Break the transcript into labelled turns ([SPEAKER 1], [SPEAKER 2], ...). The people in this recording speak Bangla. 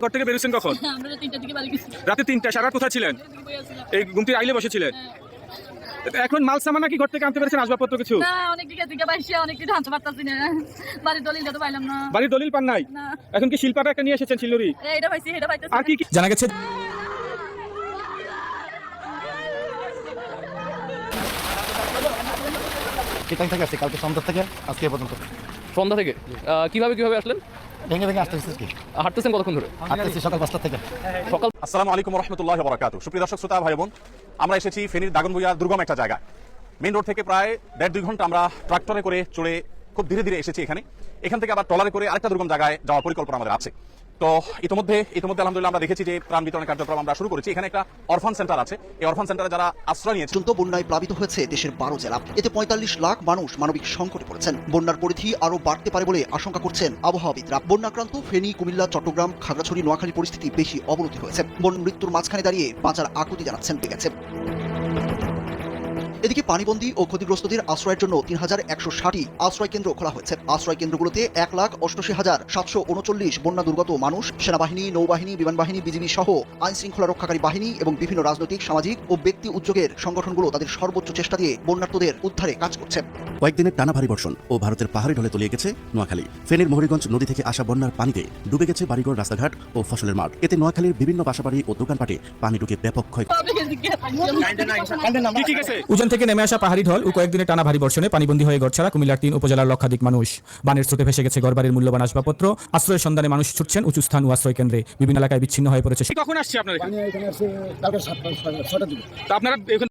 [SPEAKER 1] ঘর থেকে বেরোছেন কখন? রাতে তিনটা সারা কোথায় ছিলেন। এই গুমটির আইলে বসেছিলেন? এখন মাল সামান নাকি ঘর থেকে আনতে পেরেছেন আসবাবপত্র কিছু?
[SPEAKER 2] না অনেক দিকে দিকে বাইশে অনেক কিছু আনতে পারতাছি না। বাড়ির দলিলটা তো পাইলাম না।
[SPEAKER 1] বাড়ির দলিল পান নাই? এখন কি শিল্পাটা একটা নিয়ে এসেছেন শিল্লুরি আর কি কি
[SPEAKER 3] জানা গেছে
[SPEAKER 4] চিটাং থেকে আসছে? কালকে সন্ধ্যা থেকে? আজকে পর্যন্ত।
[SPEAKER 5] সন্ধ্যা থেকে? আহ, কীভাবে কীভাবে আসলেন?
[SPEAKER 4] ভেঙে ভেঙে আসতে আসতে কি
[SPEAKER 5] হাঁটতেছেন কতক্ষণ ধরে?
[SPEAKER 4] আসতেছি সকাল পাঁচটা থেকে।
[SPEAKER 5] সকাল
[SPEAKER 6] আসসালামু আলাইকুম রহমতুল্লাহ বরাকাতু সুপ্রিয় দর্শক শ্রোতা ভাই বোন আমরা এসেছি ফেনীর দাগনভূঞা দুর্গম একটা জায়গায়। মেইন রোড থেকে প্রায় দেড় দুই ঘণ্টা আমরা ট্রাক্টরে করে চড়ে খুব ধীরে ধীরে এসেছি এখানে। এখান থেকে আবার ট্রলারে করে আরেকটা দুর্গম জায়গায় যাওয়ার পরিকল্পনা আমাদের আছে। তো ইতিমধ্যে ইতিমধ্যে আলহামদুলিল্লাহ আমরা দেখেছি যে ত্রাণ বিতরণ কার্যক্রম আমরা শুরু করেছি। এখানে একটা অরফান সেন্টার আছে। এই অরফান সেন্টারে যারা আশ্রয় নিয়েছে
[SPEAKER 7] পর্যন্ত বন্যায় প্লাবিত হয়েছে দেশের বারো জেলা। এতে পঁয়তাল্লিশ লাখ মানুষ মানবিক সংকটে পড়েছেন। বন্যার পরিধি আরও বাড়তে পারে বলে আশঙ্কা করছেন আবহাওয়াবিদরা। বন্যাক্রান্ত ফেনী, কুমিল্লা, চট্টগ্রাম, খাগড়াছড়ি, নোয়াখালী পরিস্থিতি বেশি অবনতি হয়েছে। বন মৃত্যুর মাঝখানে দাঁড়িয়ে বাঁচার আকুতি জানাচ্ছেন গেছে এদিকে পানিবন্দী ও ক্ষতিগ্রস্তদের আশ্রয়ের জন্য তিন হাজার একশো ষাটি আশ্রয় কেন্দ্র খোলা হয়েছে। আশ্রয় কেন্দ্রগুলোতে এক লাখ অষ্টআশি হাজার সাতশো উনচল্লিশ বন্যা দুর্গত মানুষ, সেনাবাহিনী, নৌবাহিনী, বিমানবাহিনী, বিজিবি সহ আইন শৃঙ্খলা রক্ষাকারী বাহিনী এবং বিভিন্ন রাজনৈতিক, সামাজিক ও ব্যক্তি উদ্যোগের সংগঠনগুলো তাদের সর্বোচ্চ চেষ্টা দিয়ে বন্যার্থদের উদ্ধারে কাজ করছে।
[SPEAKER 8] কয়েকদিনের টানা ভারী বর্ষণ ও ভারতের পাহাড়ি ঢলে তলিয়ে গেছে নোয়াখালী। ফেনীর মোহরিগঞ্জ নদী থেকে আসা বন্যার পানিতে ডুবে গেছে বাড়িঘর রাস্তাঘাট ও ফসলের মাঠ। এতে নোয়াখালীর বিভিন্ন বাসাবাড়ি ও দোকানপাটে পানি ঢুকে ব্যাপক ক্ষয়
[SPEAKER 3] উজান থেকে নেমে আসা পাহাড়ি ঢল ও কয়েকদিনের টানা ভারী বর্ষণে পানিবন্দী হয়ে ঘরছাড়া কুমিল্লার তিন উপজেলার লক্ষাধিক মানুষ। বানের স্রোতে ভেসে গেছে ঘরবাড়ির মূল্যবান আসবাবপত্র। আশ্রয়ের সন্ধানে মানুষ ছুটছেন উঁচু স্থান ও আশ্রয় কেন্দ্রে। বিভিন্ন এলাকায় বিচ্ছিন্ন হয়ে পড়েছে
[SPEAKER 1] কখন আসছে আপনার এখানে?
[SPEAKER 4] এখানে কালকে সাতটা ছটার দিকে।
[SPEAKER 1] তা আপনারা এখন